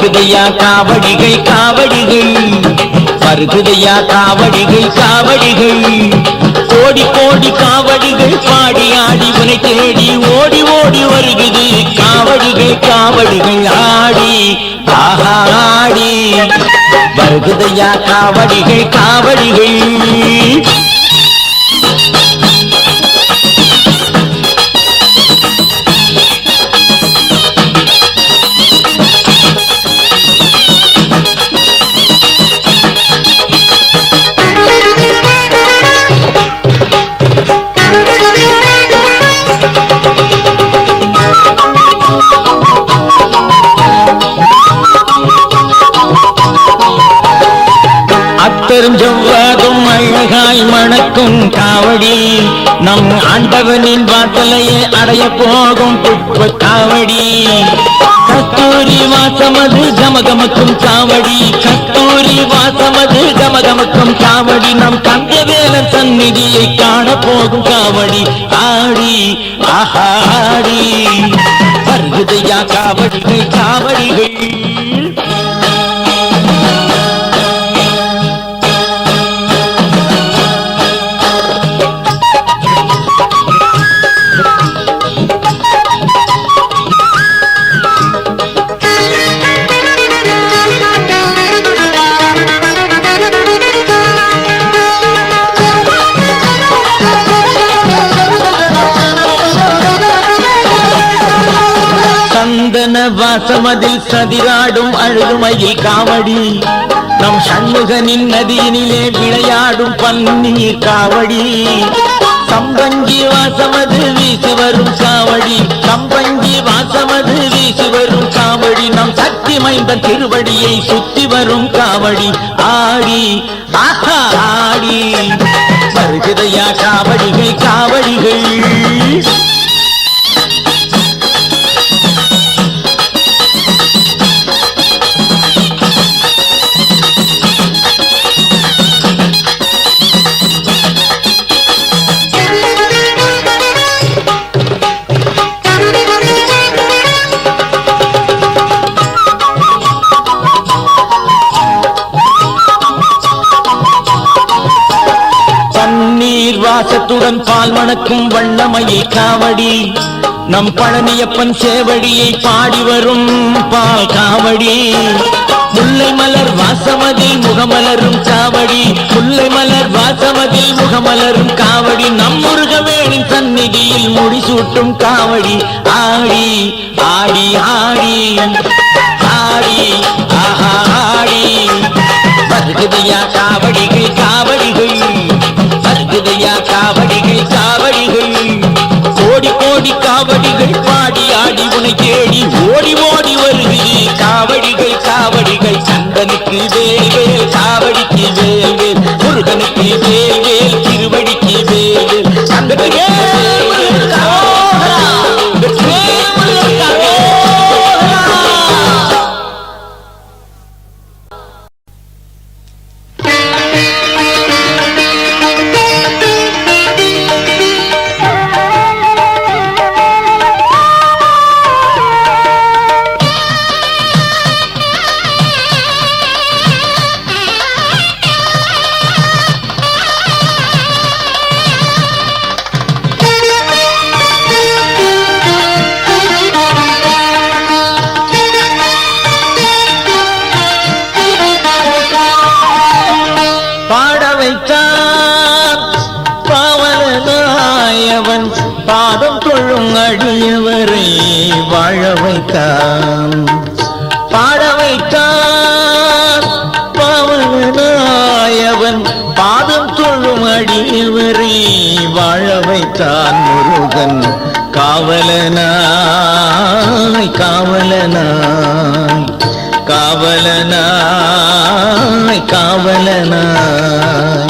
வருகுதையா காவடிகள் காவடிகள். வருகுதையா காவடிகள் காவடிகள். கோடி கோடி காவடிகள் பாடி ஆடி உனை தேடி ஓடி ஓடி வருகுது காவடிகள் காவடிகள் ஆடி ஆஹா ஆடி. வருகுதையா காவடிகள் காவடிகள். காக்கும் காவடி. நம் ஆண்டவனின் வாசலையே அடைய போகும் புஷ்ப காவடி. கஸ்தூரி வாசமது ஜமகமக்கும் காவடி. கஸ்தூரி வாசமது ஜமகமக்கும் காவடி. நம் கந்தவேலன் சந்நிதியை காண போகும் காவடி. ஆடி ஆஹா ஆடி வருகுதையா காவடிகள் காவடிகள். சந்தன வாசமதில் சதிராடும் அழுதுமையில் காவடி. நம் சண்முகனின் நதியினிலே விளையாடும் பன்னீர் காவடி. சம்பங்கி வாசமது வீசி வரும் காவடி சம்பங்கி வாசமது வீசி வரும் காவடி. நம் சக்தி மைந்த திருவடியை சுத்தி வரும் காவடி. ஆடி ஆஹா ஆடி. வருகிறதையா காவடி பாசத்துடன் பால் மணக்கும் வண்ணமயில் காவடி. நம் பழனியப்பன் சேவடியை பாடி வரும் பால் காவடி. முல்லை மலர் வாசமதில் முகமலரும் காவடி முல்லை மலர் வாசமதில் முகமலரும் காவடி. நம் முருகவேணின் சந்நிதியில் முடிசூட்டும் காவடி. ஆடி ஆடி ஆடி. ஆடி ஆஹா ஆடி. வருகுதையா காவடிகள் காவடிகள். காவடிகள் காவடிகள் கோடி கோடி காவடிகள் பாடி ஆடி உனை தேடி ஓடி ஓடி வருகிறது காவடிகள் காவடிகள் சந்தனுக்கு வேல் வேல் காவடிக்கு வேல் வேல் முருகனுக்கு வேல் வேல். பாவனாயவன் பாதம் தொழும் அடியவரை வாழ வைத்தான். பாட வைத்தான் பாவனாயவன் பாதம் தொழும் அடியவரை வாழ வைத்தான். முருகன் காவலனாய் காவலனாய் காவலனாய் காவலனாய்.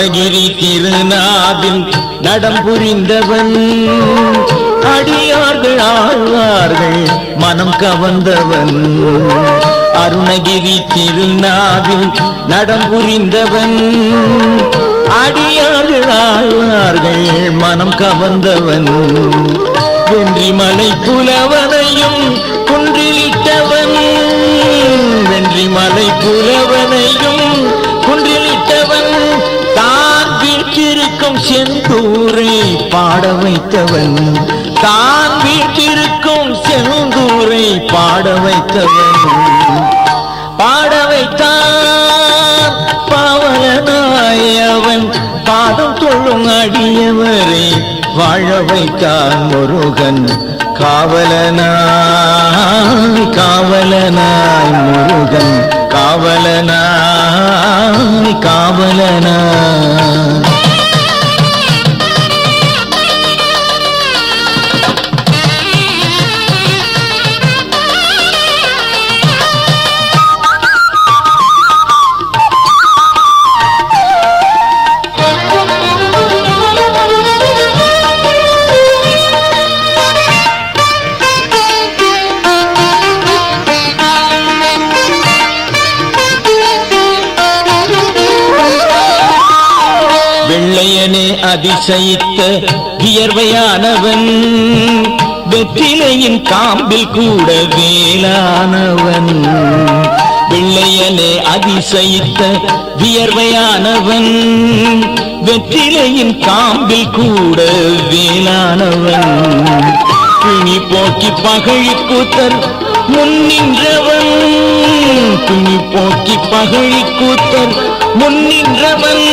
அருணகிரி திருநாவில் நடம் புரிந்தவன். அடியார்கள் ஆழ்வார்கள் மனம் கவர்ந்தவன். அருணகிரி திருநாவில் நடம் புரிந்தவன். அடியார்கள் ஆழ்வார்கள் மனம் கவர்ந்தவன். வென்றி மலை புலவனையும் குன்றிலிட்டவன். வென்றி மலை புலவனையும் செந்தூரை பாட வைத்தவன். தான் வீட்டிற்கும் செந்தூரை பாட வைத்தவன். பாட வைத்தான் பாவலனாய் அவன். பாதம் தொழும் அடியவரை வாழ வைத்தான் முருகன். காவலனாய் காவலனாய் முருகன். காவலனாய் காவலனாய். வெள்ளையனே அதிசயித்த வியர்வையானவன் வெற்றிலையின் காம்பில் கூட வேளானவன். பிள்ளையனே அதிசயித்த வியர்வையானவன் வெற்றிலையின் காம்பில் கூட வேளானவன். துணி போக்கி பகழி கூத்தர் முன்னின்றவன் துணி போக்கி பகழி கூத்தர் முன்னின்றவன்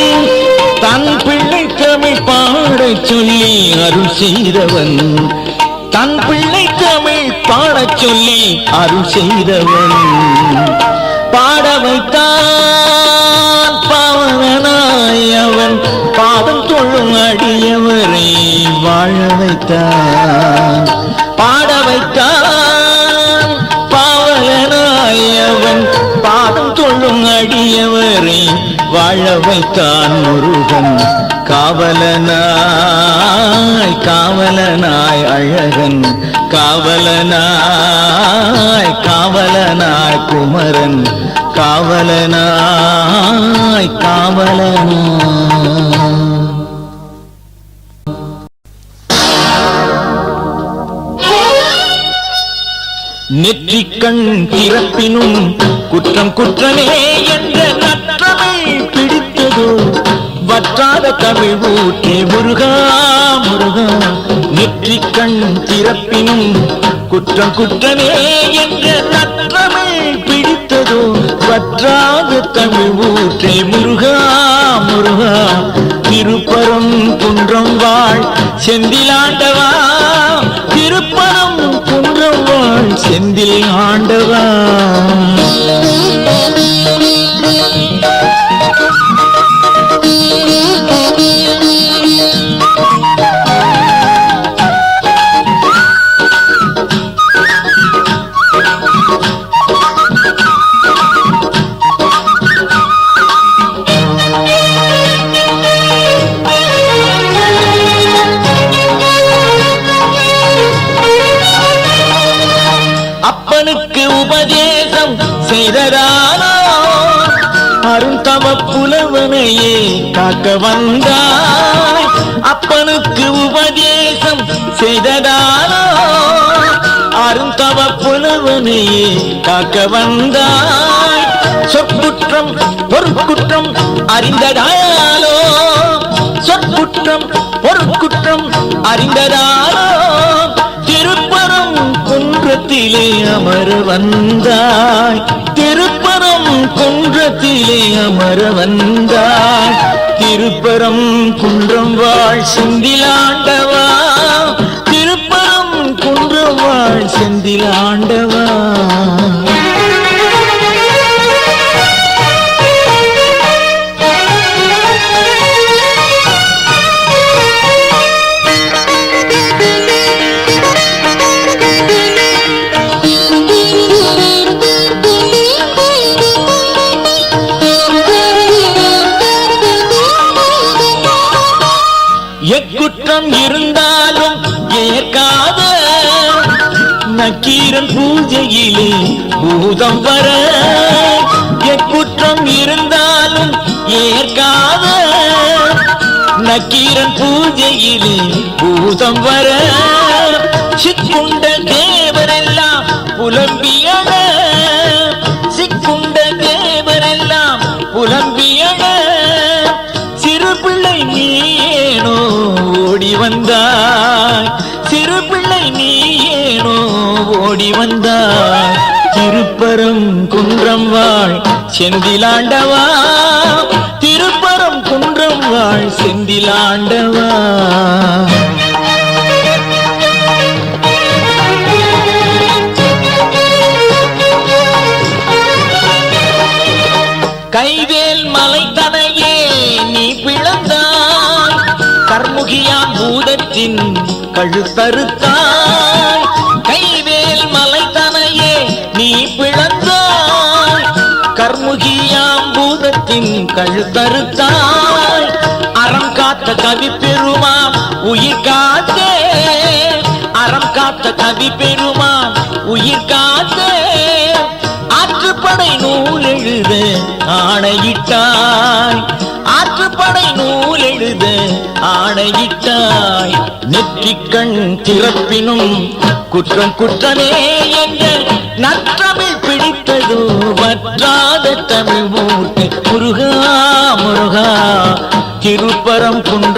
தன் பிள்ளை தமிழ் பாடச் சொல்லி அருள் செய்தவன். தன் பிள்ளை தமிழ் பாடச் சொல்லி அருள் செய்தவன். பாட வைத்தான் பாவனாயவன் அவன். பாதம் தொழும் அடியவரை வாழ வைத்தான். பாட வைத்தான் பாவனாயவன் அவன். பாதம் தொழும் அடியவரை வாழ வைத்தான் முருகன். காவலனாய் காவலனாய் அழகன். காவலனாய் காவலனாய் குமரன். காவலனாய் காவலனாய். நெற்றிக்கண் திறப்பினும் குற்றம் குற்றமே என்ற வற்றாத தமிழ் ஊற்றே முருகா முருகா. நெற்றி கண் திறப்பினும் குற்றம் குற்றமே என்ற நற்றமிழ் பிடித்ததோ வற்றாத தமிழ் ஊற்றே முருகா முருகா. திருப்பரம் குன்றம் வாழ் செந்திலாண்டவா திருப்பரம் குன்றம் வாழ் செந்தில் ஆண்டவா. அப்பனுக்கு உபதேசம் செய்ததானோ அருந்தம புலவனையே காக்க வந்தாய். அப்பனுக்கு உபதேசம் செய்ததானோ அருந்தவ புலவனையே காக்க வந்தாய். சொற்குற்றம் பொறுக்குற்றம் அறிந்ததாயாலோ சொற்குற்றம் பொறுக்குற்றம் அறிந்ததா குன்றத்திலே அமர வந்தாய். திருப்பரம் குன்றத்திலே அமர வந்தாய். திருப்பரம் குன்றம் வாழ் செந்திலாண்டவா. திருப்பரம் குன்றம் வாழ் செந்திலாண்டவா. ஏற்காத நக்கீரன் பூஜையிலே பூதம் வர எக்குற்றம் இருந்தாலும் ஏற்காத நக்கீரன் பூஜையிலே பூதம் வர சிக்குண்ட தேவரெல்லாம் புலம்பியன சிக்குண்ட தேவரெல்லாம் புலம்பியன. சிறு பிள்ளை நீ ஏனோ ஓடி வந்தாய். ஓடி வந்தார் திருப்பரம் குன்றம் வாழ் செந்திலாண்டவா? திருப்பரம் குன்றம் வாழ் செந்திலாண்டவா? கைவேல் மலை தனையே நீ பிளந்தாய். கர்முகியாம் பூதத்தின் கழுத்தறுத்தான் கழுத்தறுத்தாய் அறம் காத்த கவி பெருமாம் உயிர் காத்தே. அறம் காத்த கவி பெருமான் உயிர் காத்தே. ஆற்றுப்படை நூல் எழுத ஆணையிட்டாய். ஆற்றுப்படை நூல் எழுத ஆணையிட்டாய். நெற்றிக்கண் திறப்பினும் குற்றம் குற்றமே என்ற நற்றமிழ் பிடித்ததோ வற்றாத தமிழ் திருப்பரம் குன்றம்